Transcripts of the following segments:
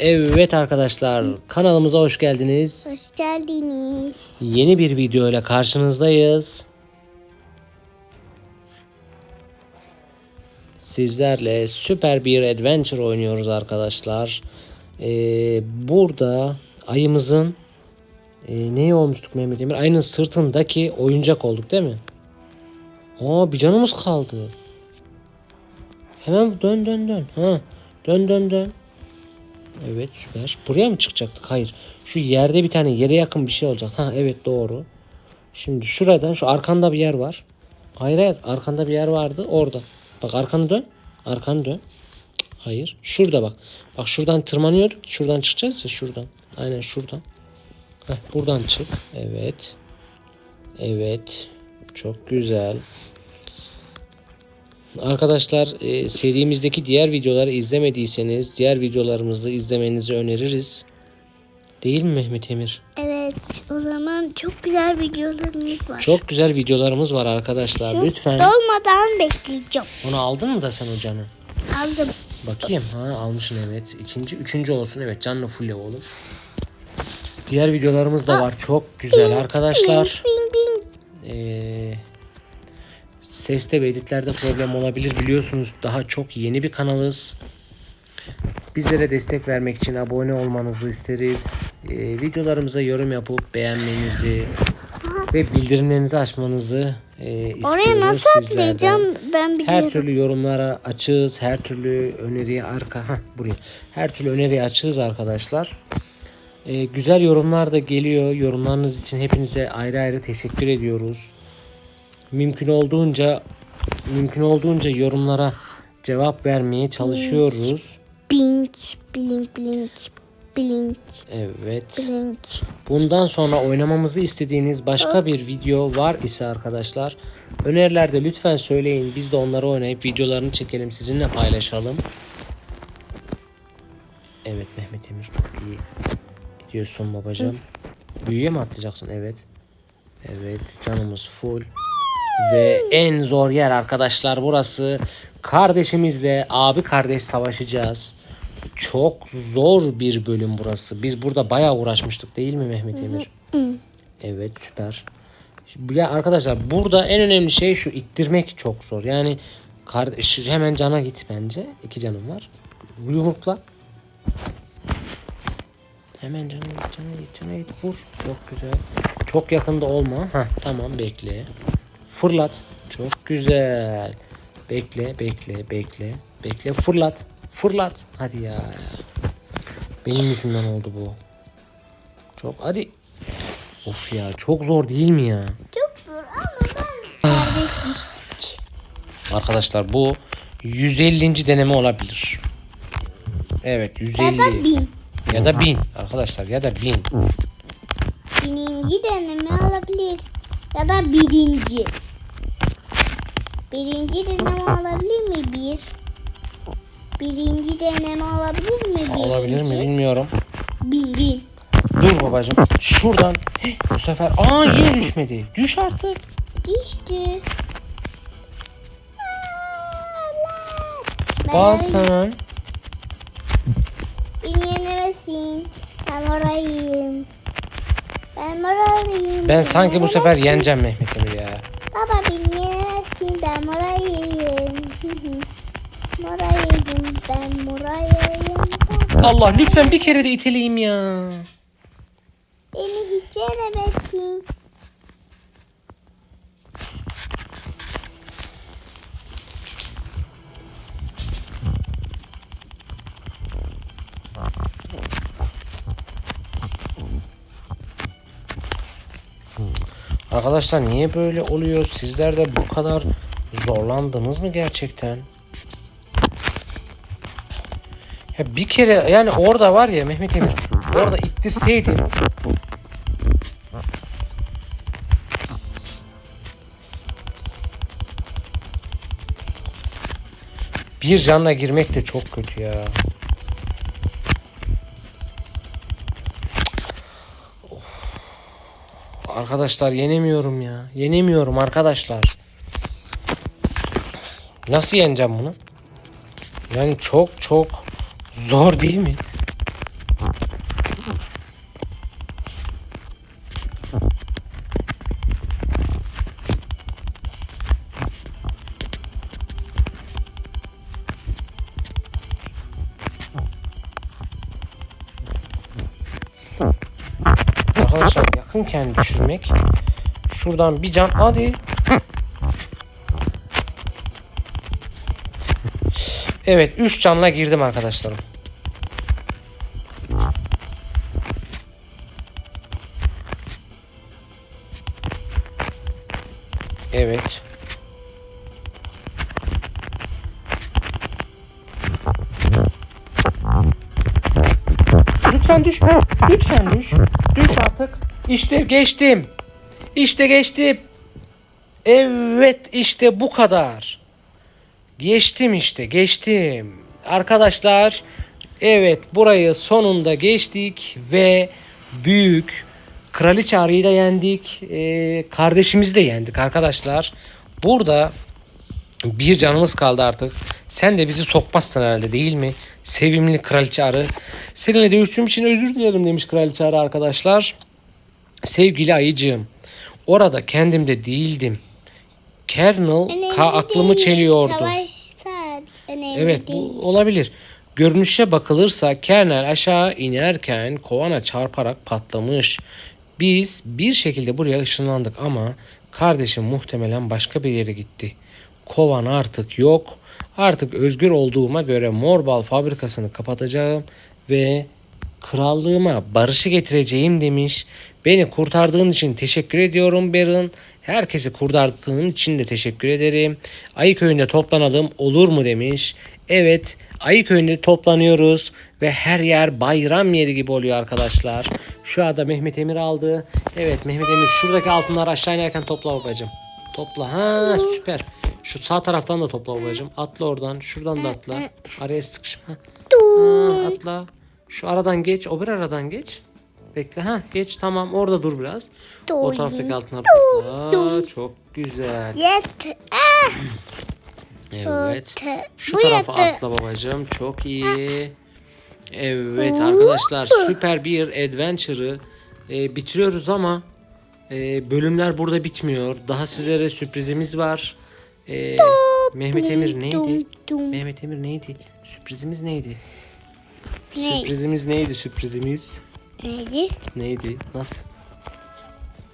Evet arkadaşlar kanalımıza hoş geldiniz. Hoş geldiniz. Yeni bir video ile karşınızdayız. Sizlerle süper bir adventure oynuyoruz arkadaşlar. Ee, burada ayımızın e, neyi olmuştuk Mehmet Emir? Ayının sırtındaki oyuncak olduk değil mi? Aa bir canımız kaldı. Hemen dön dön dön. Ha, dön dön dön. Evet süper. Buraya mı çıkacaktık? Hayır. Şu yerde bir tane yere yakın bir şey olacak. Ha evet doğru. Şimdi şuradan şu arkanda bir yer var. Hayır hayır arkanda bir yer vardı orada. Bak arkanı dön. Arkanı dön. Hayır. Şurada bak. Bak şuradan tırmanıyorduk. Şuradan çıkacağız ya şuradan. Aynen şuradan. Heh, buradan çık. Evet. Evet. Çok güzel. Arkadaşlar e, serimizdeki diğer videoları izlemediyseniz diğer videolarımızı izlemenizi öneririz. Değil mi Mehmet Emir? Evet o zaman çok güzel videolarımız var. Çok güzel videolarımız var arkadaşlar. Şu Lütfen. Dolmadan bekleyeceğim. Onu aldın mı da sen o canı? Aldım. Bakayım. Ha almışsın evet. İkinci, üçüncü olsun. Evet canlı fulle oğlum. Diğer videolarımız da var. Çok güzel arkadaşlar. Ee, seste ve editlerde problem olabilir biliyorsunuz. Daha çok yeni bir kanalız. Bizlere destek vermek için abone olmanızı isteriz. Ee, videolarımıza yorum yapıp beğenmenizi ve bildirimlerinizi açmanızı e, istiyoruz Oraya nasıl sizlerden. atlayacağım ben biliyorum. Her türlü yorumlara açığız. Her türlü öneriye arka ha buraya. Her türlü öneriye açığız arkadaşlar. Ee, güzel yorumlar da geliyor. Yorumlarınız için hepinize ayrı ayrı teşekkür ediyoruz. Mümkün olduğunca mümkün olduğunca yorumlara cevap vermeye çalışıyoruz. Blink blink blink blink Evet. blink. Bundan sonra oynamamızı istediğiniz başka bir video var ise arkadaşlar önerilerde lütfen söyleyin. Biz de onları oynayıp videolarını çekelim sizinle paylaşalım. Evet Mehmet Emir çok iyi gidiyorsun babacığım. Büyüye mi atlayacaksın? Evet. Evet canımız full. Ve en zor yer arkadaşlar burası. Kardeşimizle abi kardeş savaşacağız. Çok zor bir bölüm burası. Biz burada bayağı uğraşmıştık değil mi Mehmet Emir? Evet süper. Ya arkadaşlar burada en önemli şey şu ittirmek çok zor. Yani kardeş hemen cana git bence. İki canım var. Yumrukla. Hemen cana git, cana git, cana git. Vur. Çok güzel. Çok yakında olma. Ha tamam bekle. Fırlat. Çok güzel. Bekle, bekle, bekle. Bekle. Fırlat. Fırlat. Hadi ya. Benim yüzümden oldu bu. Çok hadi. Of ya çok zor değil mi ya? Çok zor ama ben Arkadaşlar bu 150. deneme olabilir. Evet 150. ya da bin. Ya da 1000 arkadaşlar ya da 1000. Birinci deneme olabilir. Ya da birinci. Birinci deneme olabilir mi? Bir. Birinci deneme olabilir mi? Birinci? Olabilir mi bilmiyorum. Bin bin. Dur babacığım. Şuradan Heh, bu sefer aa yine düşmedi. Düş artık. Düştü. Hemen. beni yenemesin. Ben orayım. Ben orayım. Ben sanki bu sefer yeneceğim Mehmet Ali ya. Baba beni yenemezsin. Ben morayım. morayım. Ben morayım. Allah lütfen bir kere de iteleyeyim ya. Beni hiç yenemezsin. Arkadaşlar niye böyle oluyor? Sizler de bu kadar zorlandınız mı gerçekten? Ya bir kere yani orada var ya Mehmet Emir orada ittirseydim bir canla girmek de çok kötü ya. Arkadaşlar yenemiyorum ya. Yenemiyorum arkadaşlar. Nasıl yeneceğim bunu? Yani çok çok zor değil mi? Yakınken düşürmek. Şuradan bir can hadi. Evet 3 canla girdim arkadaşlarım. Geçtim. İşte geçtim. Evet işte bu kadar. Geçtim işte geçtim. Arkadaşlar evet burayı sonunda geçtik ve büyük kraliçe arıyı da yendik. Ee, kardeşimizi de yendik arkadaşlar. Burada bir canımız kaldı artık. Sen de bizi sokmazsın herhalde değil mi? Sevimli kraliçe arı. Seninle dövüştüğüm için özür dilerim demiş kraliçe arı arkadaşlar. Sevgili ayıcığım. Orada kendimde değildim. Kernel Önemli ka aklımı değil. çeliyordu. Savaşta önemli Evet değil. bu olabilir. Görünüşe bakılırsa Kernel aşağı inerken kovana çarparak patlamış. Biz bir şekilde buraya ışınlandık ama kardeşim muhtemelen başka bir yere gitti. Kovan artık yok. Artık özgür olduğuma göre Morbal fabrikasını kapatacağım ve krallığıma barışı getireceğim demiş. Beni kurtardığın için teşekkür ediyorum Baron. Herkesi kurtardığın için de teşekkür ederim. Ayı köyünde toplanalım olur mu demiş. Evet Ayı köyünde toplanıyoruz ve her yer bayram yeri gibi oluyor arkadaşlar. Şu anda Mehmet Emir aldı. Evet Mehmet Emir şuradaki altınları aşağı inerken topla babacım. Topla. Ha süper. Şu sağ taraftan da topla babacım. Atla oradan. Şuradan da atla. Araya sıkışma. Ha, atla. Şu aradan geç. O bir aradan geç. Bekle. Ha geç tamam. Orada dur biraz. O taraftaki altınları topla. Çok güzel. Yet. Ah, Evet. te- Şu bu tarafa yetti. atla babacığım. Çok iyi. Evet arkadaşlar süper bir adventure'ı e, bitiriyoruz ama e, bölümler burada bitmiyor. Daha sizlere sürprizimiz var. E, Mehmet Emir neydi? Mehmet Emir neydi? Sürprizimiz neydi? Ne? Sürprizimiz neydi sürprizimiz? Neydi? Neydi? Nasıl?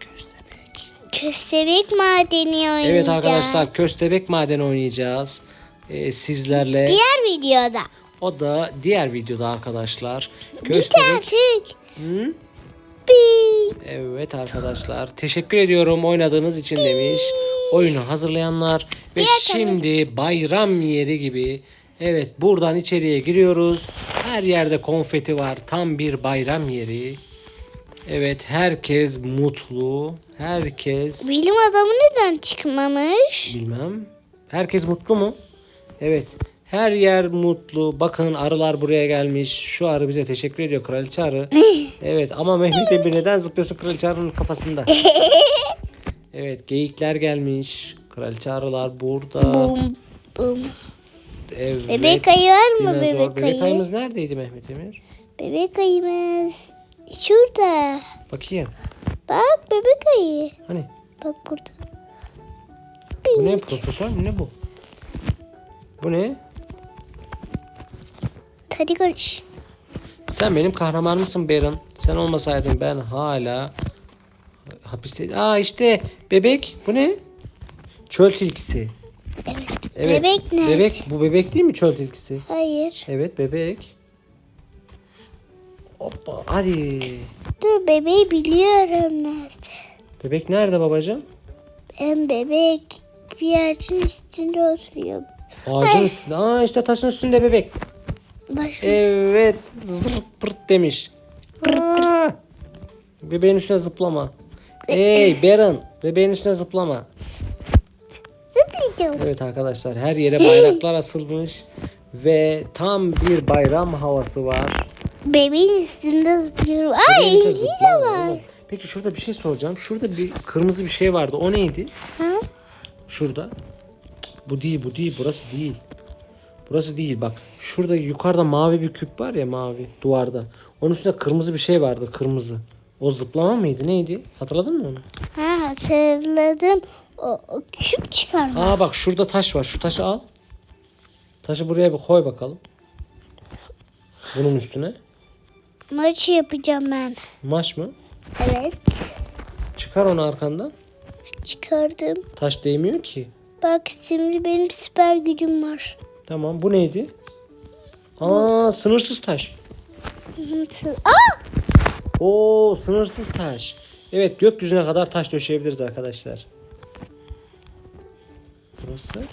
Köstebek. Köstebek madeni oynayacağız. Evet arkadaşlar köstebek madeni oynayacağız. E, sizlerle. Diğer videoda. O da diğer videoda arkadaşlar. Bir Köstebek. artık. Hı? Bir. Evet arkadaşlar. Teşekkür ediyorum oynadığınız için demiş. Oyunu hazırlayanlar. Ve şimdi bayram yeri gibi. Evet buradan içeriye giriyoruz. Her yerde konfeti var. Tam bir bayram yeri. Evet herkes mutlu. Herkes Bilim adamı neden çıkmamış? bilmem. Herkes mutlu mu? Evet. Her yer mutlu. Bakın arılar buraya gelmiş. Şu arı bize teşekkür ediyor. Kraliçe arı. evet ama Mehmet Emir neden zıplıyorsun kraliçe arının kafasında? evet geyikler gelmiş. Kraliçe arılar burada. Bum bum. Evet. Bebek ayı var mı dinozor. bebek Bebek ayı? ayımız neredeydi Mehmet Emir? Bebek ayımız. Şurada. Bakayım. Bak bebek ayı. Hani Bak burada. bu ne profesör mü ne bu? Bu ne? Hadi konuş. Sen benim kahramanımsın Baron. Sen olmasaydın ben hala hapiste... Aa işte bebek. Bu ne? Çöl tilkisi. Evet. Evet. Bebek ne? Bebek. Bu bebek değil mi çöl tilkisi? Hayır. Evet bebek. Hoppa hadi. Dur bebeği biliyorum nerede. Bebek nerede babacığım? Ben bebek bir ağacın üstünde oturuyor. Ağacın üstünde. Aa işte taşın üstünde bebek. Başka Evet. Zırt pırt demiş. Aa, Bebeğin üstüne zıplama. Hey Baron. Bebeğin üstüne zıplama. Zıplayacağım. Evet arkadaşlar her yere bayraklar asılmış. Ve tam bir bayram havası var. Bebeğin üstünde zıplıyorum. Aa Bebeğin de var. oğlum. Peki şurada bir şey soracağım. Şurada bir kırmızı bir şey vardı. O neydi? Ha? Şurada. Bu değil, bu değil, burası değil. Burası değil bak. Şurada yukarıda mavi bir küp var ya mavi duvarda. Onun üstünde kırmızı bir şey vardı kırmızı. O zıplama mıydı neydi? Hatırladın mı onu? Ha hatırladım. O, o küp çıkarma. Aa bak şurada taş var. Şu taşı al. Taşı buraya bir koy bakalım. Bunun üstüne. Maçı yapacağım ben. Maç mı? Evet. Çıkar onu arkandan. Çıkardım. Taş değmiyor ki. Bak şimdi benim süper gücüm var. Tamam bu neydi? Aa sınırsız taş. Aa! Oo sınırsız taş. Evet gökyüzüne kadar taş döşeyebiliriz arkadaşlar. Burası.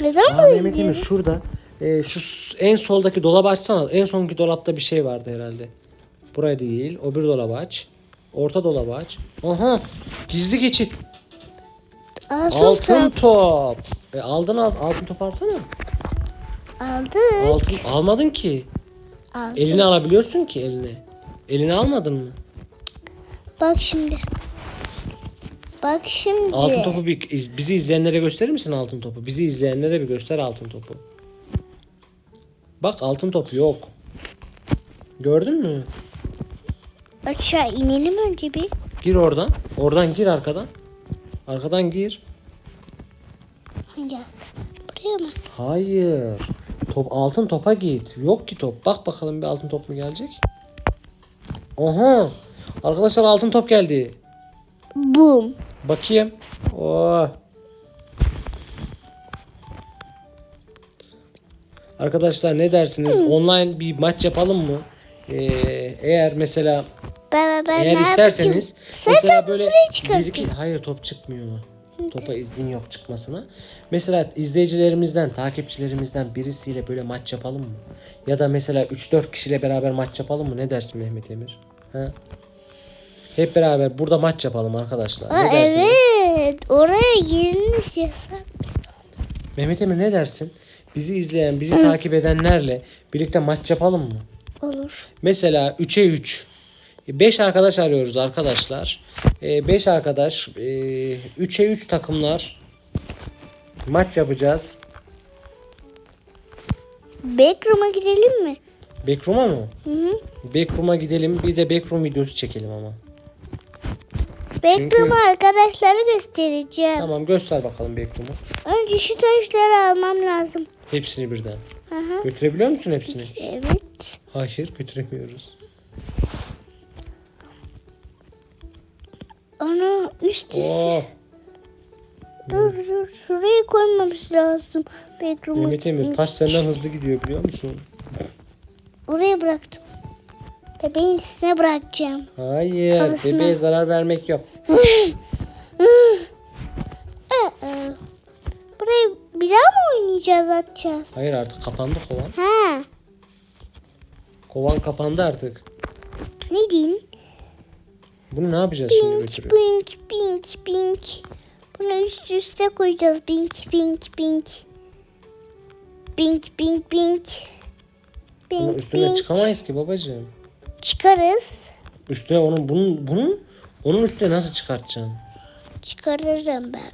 Neden Aa? Mehmet Emir şurada. Ee, şu en soldaki dolabı açsana. En sonki dolapta bir şey vardı herhalde. Buraya değil. O bir dolabı aç. Orta dolabı aç. Aha. Gizli geçit. Altın, Altın top. top. E, aldın al. Altın top alsana. Aldım. Altın almadın ki. Aldım. Eline alabiliyorsun ki eline. Eline almadın mı? Bak şimdi. Bak şimdi. Altın topu bir, iz- bizi izleyenlere gösterir misin altın topu? Bizi izleyenlere bir göster altın topu. Bak altın topu yok. Gördün mü? Aşağı inelim önce bir. Gir oradan. Oradan gir arkadan. Arkadan gir. Hangi? Buraya mı? Hayır. Top altın topa git. Yok ki top. Bak bakalım bir altın top mu gelecek? Oha. Arkadaşlar altın top geldi. Boom. Bakayım. Oh. Arkadaşlar ne dersiniz? Online bir maç yapalım mı? Ee, eğer mesela Ben, ben eğer ne isterseniz yapacağım? Sen mesela böyle bir iki, hayır top çıkmıyor. Topa izin yok çıkmasına. Mesela izleyicilerimizden, takipçilerimizden birisiyle böyle maç yapalım mı? Ya da mesela 3-4 kişiyle beraber maç yapalım mı? Ne dersin Mehmet Emir? Ha? Hep beraber burada maç yapalım arkadaşlar. Aa, ne dersiniz? evet. Oraya girilmiş yasak. Mehmet Emir ne dersin? Bizi izleyen, bizi takip edenlerle birlikte maç yapalım mı? Olur. Mesela 3'e 3. 5 arkadaş arıyoruz arkadaşlar. 5 arkadaş 3'e 3 takımlar maç yapacağız. Backroom'a gidelim mi? Backroom'a mı? Hı hı. Backroom'a gidelim. Bir de backroom videosu çekelim ama. Backroom'a arkadaşlara göstereceğim. Tamam göster bakalım backroom'u. Önce şu taşları almam lazım. Hepsini birden. Hı. Götürebiliyor musun hepsini? Evet. Hayır götüremiyoruz. Ana üst üste. Oo, Dur dur şuraya koymamız lazım. Backroom'a. Mehmet Emir taş senden hızlı gidiyor biliyor musun? Oraya bıraktım. Bebeğin üstüne bırakacağım. Hayır Kafasına. bebeğe zarar vermek yok. Aa, burayı bir daha mı oynayacağız atacağız? Hayır artık kapandı kovan. Ha. Kovan kapandı artık. Ne diyeyim? Bunu ne yapacağız şimdi Pink götürüp? pink pink pink. Bunu üst üste koyacağız. Pink pink pink. Pink pink pink. Bunun üstüne pink. çıkamayız ki babacığım. Çıkarız. Üstüne onun bunun bunun onun üstüne nasıl çıkartacaksın? Çıkarırım ben.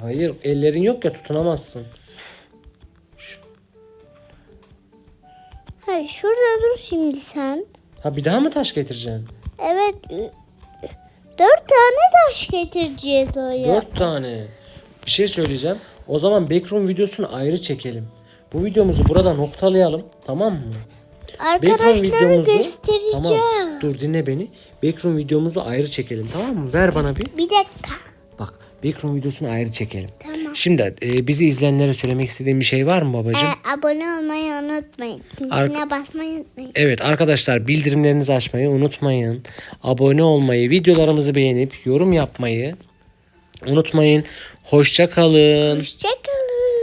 Hayır ellerin yok ya tutunamazsın. Hayır şurada dur şimdi sen. Ha bir daha mı taş getireceksin? Evet. Dört tane taş getireceğiz oraya. Dört tane. Bir şey söyleyeceğim. O zaman backroom videosunu ayrı çekelim. Bu videomuzu burada noktalayalım. Tamam mı? Backroom videomuzu göstereceğim. Tamam. Dur dinle beni. Backroom videomuzu ayrı çekelim tamam mı? Ver bana bir. Bir dakika. Bak backroom videosunu ayrı çekelim. Tamam. Şimdi e, bizi izleyenlere söylemek istediğim bir şey var mı babacığım? Ee, abone olmayı unutmayın. Zincirine basmayı unutmayın. Evet arkadaşlar bildirimlerinizi açmayı unutmayın. Abone olmayı, videolarımızı beğenip yorum yapmayı unutmayın. Hoşça kalın. Hoşçakalın.